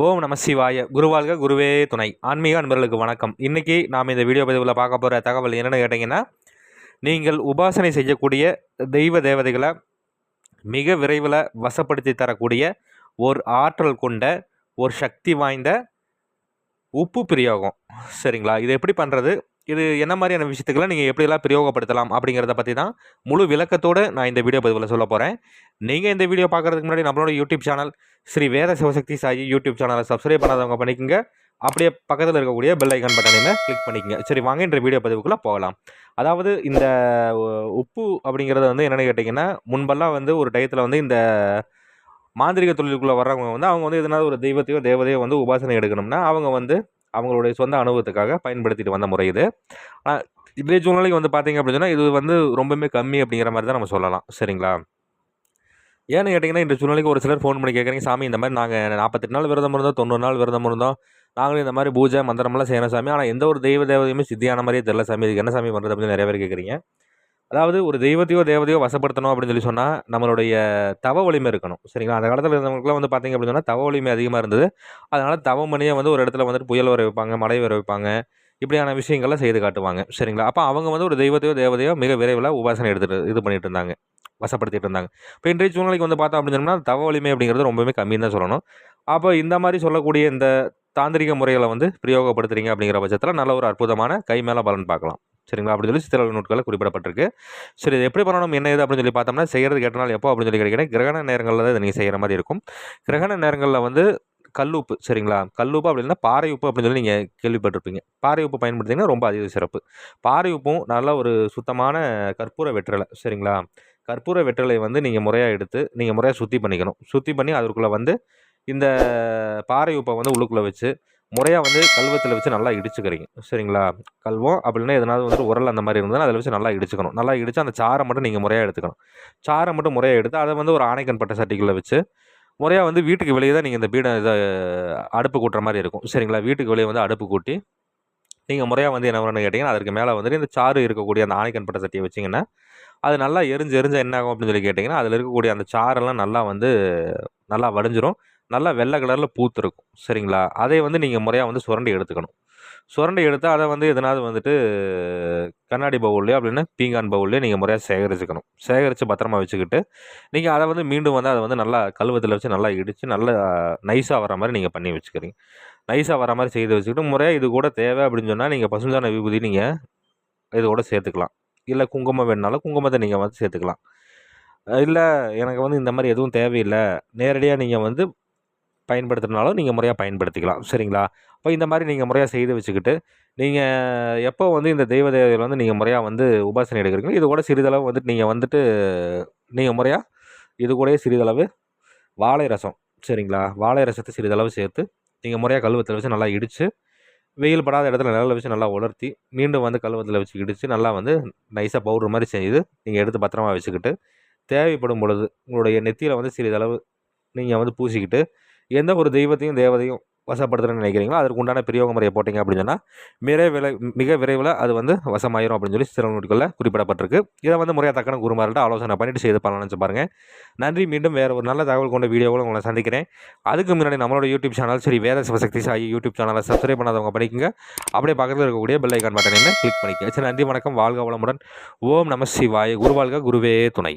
ஓம் நம சிவாய. குருவாழ்க குருவே துணை. ஆன்மீக அன்பர்களுக்கு வணக்கம். இன்றைக்கி நாம் இந்த வீடியோ பதிவில் பார்க்க போகிற தகவல் என்னென்னு கேட்டிங்கன்னா நீங்கள் உபாசனை செய்யக்கூடிய தெய்வ தேவதைகளை மிக விரைவில் வசப்படுத்தி தரக்கூடிய ஒரு ஆற்றல் கொண்ட ஒரு சக்தி வாய்ந்த உப்பு பிரயோகம். சரிங்களா? இது எப்படி பண்ணுறது இது என்ன மாதிரியான விஷயத்துக்கெல்லாம் நீங்கள் எப்படியெல்லாம் பிரயோகப்படுத்தலாம் அப்படிங்கிறத பற்றி தான் முழு விளக்கத்தோடு நான் இந்த வீடியோ பதிவில் சொல்ல போகிறேன் நீங்கள் இந்த வீடியோ பார்க்குறதுக்கு முன்னாடி நம்மளோட YouTube channel Sri Veda Sivasakthi Sai YouTube சேனலை சப்ஸ்கிரைப் பண்ணாதவங்க பண்ணிக்கோங்க. அப்படியே பக்கத்தில் இருக்கக்கூடிய பெல் ஐக்கான் பட்டனையுமே கிளிக் பண்ணிக்கங்க. சரி வாங்க இந்த வீடியோ பதிவுக்குள்ளே போகலாம். அதாவது இந்த உப்பு அப்படிங்கிறது வந்து என்னென்னு கேட்டிங்கன்னா முன்பெல்லாம் வந்து ஒரு டயத்தில் வந்து இந்த மாந்திரிக தொழிலுக்குள்ளே வர்றவங்க வந்து அவங்க வந்து எதனால ஒரு தெய்வத்தையோ தேவதையோ வந்து உபாசனை எடுக்கணும்னா அவங்க வந்து அவங்களுடைய சொந்த அனுபவத்துக்காக பயன்படுத்திட்டு வந்த முறை இது. ஆனால் இதே சூழ்நிலைக்கு வந்து பார்த்திங்க அப்படின்னு சொன்னால் இது வந்து ரொம்பவுமே கம்மி அப்படிங்கிற மாதிரி தான் நம்ம சொல்லலாம். சரிங்களா? ஏன்னு கேட்டிங்கன்னா இந்த சூழ்நிலைக்கு ஒரு சிலர் ஃபோன் பண்ணி கேட்குறீங்க சாமி இந்த மாதிரி நாங்கள் நாற்பத்தெட்டு நாள் விரதம் இருந்தோம் தொண்ணூறு நாள் விரதம் இருந்தோம். நாங்களும் இந்த மாதிரி பூஜை மந்திரமெல்லாம் செய்யணும் சாமி. ஆனால் எந்த ஒரு தெய்வ தேவதையுமே சித்தியான மாதிரியே தெரியல சாமி. இதுக்கு என்ன சாமி பண்ணுறது அப்படின்னு நிறைய பேர் கேட்குறீங்க அதாவது ஒரு தெய்வத்தையோ தேவதையோ வசப்படுத்தணும் அப்படின்னு சொல்லி சொன்னால் நம்மளுடைய தவ வலிமை இருக்கணும். சரிங்களா? அந்த காலத்தில் இருந்தவங்களுக்குலாம் வந்து பார்த்திங்க அப்படின்னு சொன்னால் தவ வலிமை அதிகமாக இருந்தது. அதனால் தவம் வந்து ஒரு இடத்துல வந்துட்டு புயல் வர வைப்பாங்க மழை வர வைப்பாங்க. இப்படியான விஷயங்கள்லாம் செய்து காட்டுவாங்க. சரிங்களா? அப்போ அவங்க வந்து ஒரு தெய்வத்தையோ தேவதையோ மிக விரைவில் உபாசனை எடுத்துகிட்டு இது பண்ணிட்டு இருந்தாங்க. வசப்படுத்திட்டு இருந்தாங்க. இப்போ இன்றைய சூழ்நிலைக்கு வந்து பார்த்தோம் அப்படின்னு சொன்னால் தவ வலிமை அப்படிங்கிறது ரொம்பவே கம்மின்னு தான் சொல்லணும். அப்போ இந்த மாதிரி சொல்லக்கூடிய இந்த தாந்திரிக முறைகளை வந்து பிரயோகப்படுத்துறீங்க அப்படிங்கிற பட்சத்தில் நல்ல ஒரு அற்புதமான கை மேலே பலன் பார்க்கலாம். சரிங்களா? அப்படி சொல்லி சித்திரல் நூட்களில் குறிப்பிடப்பட்டிருக்கு. சரி இது எப்படி பண்ணணும்? என்ன இது அப்படின்னு சொல்லி பார்த்தோம்னா செய்கிறது கேட்டனால எப்போ அப்படின்னு சொல்லி கேட்டீங்கன்னா கிரகண நேரங்களில் தான் இதை நீங்கள் செய்கிற மாதிரி இருக்கும். கிரகண நேரங்களில் வந்து கல்லுப்பு சரிங்களா? கல்லுப்பு அப்படின்னா பாறை உப்பு அப்படின்னு சொல்லி நீங்கள் கேள்விப்பட்டிருப்பீங்க. பாறை உப்பு பயன்படுத்திங்கன்னா ரொம்ப அதிக சிறப்பு. பாறை உப்பும் நல்ல ஒரு சுத்தமான கற்பூர வெற்றலை சரிங்களா? கற்பூர வெற்றலை வந்து நீங்கள் முறையாக எடுத்து நீங்கள் முறையாக சுத்தி பண்ணிக்கணும். சுத்தி பண்ணி அதற்குள்ளே வந்து இந்த பாறை உப்பை வந்து உள்ளுக்குள்ளே வச்சு முறையாக வந்து கல்வத்தில் வச்சு நல்லா இடிச்சுக்கிறீங்க. சரிங்களா? கல்வம் அப்படின்னா எதனாவது வந்து உரல் அந்த மாதிரி இருந்ததுன்னா அதில் வச்சு நல்லா இடிச்சுக்கணும். நல்லா இடித்து அந்த சாரை மட்டும் நீங்கள் முறையாக எடுத்துக்கணும். சாரை மட்டும் முறையாக எடுத்து அதை வந்து ஒரு ஆணைக்கன் பட்ட சட்டிக்குள்ளே வச்சு முறையாக வந்து வீட்டுக்கு வெளியே தான் நீங்கள் இந்த பீடை இதை அடுப்பு கூட்டுற மாதிரி இருக்கும். சரிங்களா? வீட்டுக்கு வெளியே வந்து அடுப்பு கூட்டி நீங்கள் முறையாக வந்து என்ன பண்ணணும்னு கேட்டிங்கன்னா அதற்கு மேலே வந்துட்டு இந்த சாறு இருக்கக்கூடிய அந்த ஆணைக்கன் பட்ட சட்டியை வச்சிங்கன்னா அது நல்லா எரிஞ்சு எரிஞ்சு என்ன ஆகும் அப்படின்னு சொல்லி கேட்டிங்கன்னா அதில் இருக்கக்கூடிய அந்த சாரெல்லாம் நல்லா வந்து நல்லா வடிஞ்சிரும். நல்லா வெள்ளை கலரில் பூத்திருக்கும். சரிங்களா? அதை வந்து நீங்கள் முறையாக வந்து சுரண்டி எடுத்துக்கணும். சுரண்டி எடுத்து அதை வந்து எதனாவது வந்துட்டு கண்ணாடி பவுல்லையோ அப்படின்னா பீங்கான் பவுல்லையோ நீங்கள் முறையாக சேகரிச்சுக்கணும். சேகரித்து பத்திரமா வச்சுக்கிட்டு நீங்கள் அதை வந்து மீண்டும் வந்து அதை வந்து நல்லா கழுவத்தில் வச்சு நல்லா இடித்து நல்லா நைஸாக வர மாதிரி நீங்கள் பண்ணி வச்சுக்கிறீங்க. நைஸாக வர மாதிரி செய்து வச்சுக்கிட்டு முறையாக இது கூட தேவை அப்படின்னு சொன்னால் நீங்கள் பசுஞ்சான விபூதி நீங்கள் இது கூட சேர்த்துக்கலாம். இல்லை குங்குமம் வேணுனாலும் குங்குமத்தை நீங்கள் வந்து சேர்த்துக்கலாம். இல்லை எனக்கு வந்து இந்த மாதிரி எதுவும் தேவையில்லை. நேரடியாக நீங்கள் வந்து பயன்படுத்துறதுனாலும் நீங்கள் முறையாக பயன்படுத்திக்கலாம். சரிங்களா? அப்போ இந்த மாதிரி நீங்கள் முறையாக செய்து வச்சுக்கிட்டு நீங்கள் எப்போ வந்து இந்த தெய்வ தேவதைகள் வந்து நீங்கள் முறையாக வந்து உபாசனை எடுக்கிறீங்களோ இது கூட சிறிதளவு வந்துட்டு நீங்கள் வந்துட்டு நீங்கள் முறையாக இது கூடயே சிறிதளவு வாழை ரசம் சரிங்களா? வாழை ரசத்தை சிறிதளவு சேர்த்து நீங்கள் முறையாக கழுவத்தில் வச்சு நல்லா இடித்து வெயில் படாத இடத்துல நிழலில் வச்சு நல்லா உலர்த்தி மீண்டும் வந்து கழுவத்தில் வச்சு இடித்து நல்லா வந்து நைஸாக பவுடர் மாதிரி செய்து நீங்கள் எடுத்து பத்திரமா வச்சுக்கிட்டு தேவைப்படும் பொழுது உங்களுடைய நெத்தியில் வந்து சிறிதளவு நீங்கள் வந்து பூசிக்கிட்டு எந்த ஒரு தெய்வத்தையும் தேவதையும் வசப்படுத்துறேன்னு நினைக்கிறீங்களோ? அதற்கு உண்டான பிரயோக முறையை போட்டிங்க அப்படின்னு சொன்னால் மிக விரை மிக விரைவில் அது வந்து வசமாயிரும் அப்படின்னு சொல்லி சிறநூட்களில் குறிப்பிடப்பட்டிருக்கு. இதை வந்து முறையாக தக்கன குருமார்கிட்ட ஆலோசனை பண்ணிட்டு செய்து பண்ணலாம்னு பாருங்கள் நன்றி. மீண்டும் வேறு ஒரு நல்ல தகவல் கொண்ட வீடியோவில் உங்களை சந்திக்கிறேன். அதுக்கு முன்னாடி நம்மளோட யூடியூப் சேனல் சரி வேத சிவசக்தி சாயி யூடியூப் சேனலை சப்ஸ்கிரைப் பண்ணாதவங்க பண்ணிக்கோங்க. அப்படியே பக்கத்தில் இருக்கக்கூடிய பெல் ஐக்கான் பட்டனையுமே கிளிக் பண்ணிக்கோங்க. சரி நன்றி வணக்கம். வாழ்க வளமுடன். ஓம் நம சிவாய. குருவாழ்க குருவே துணை.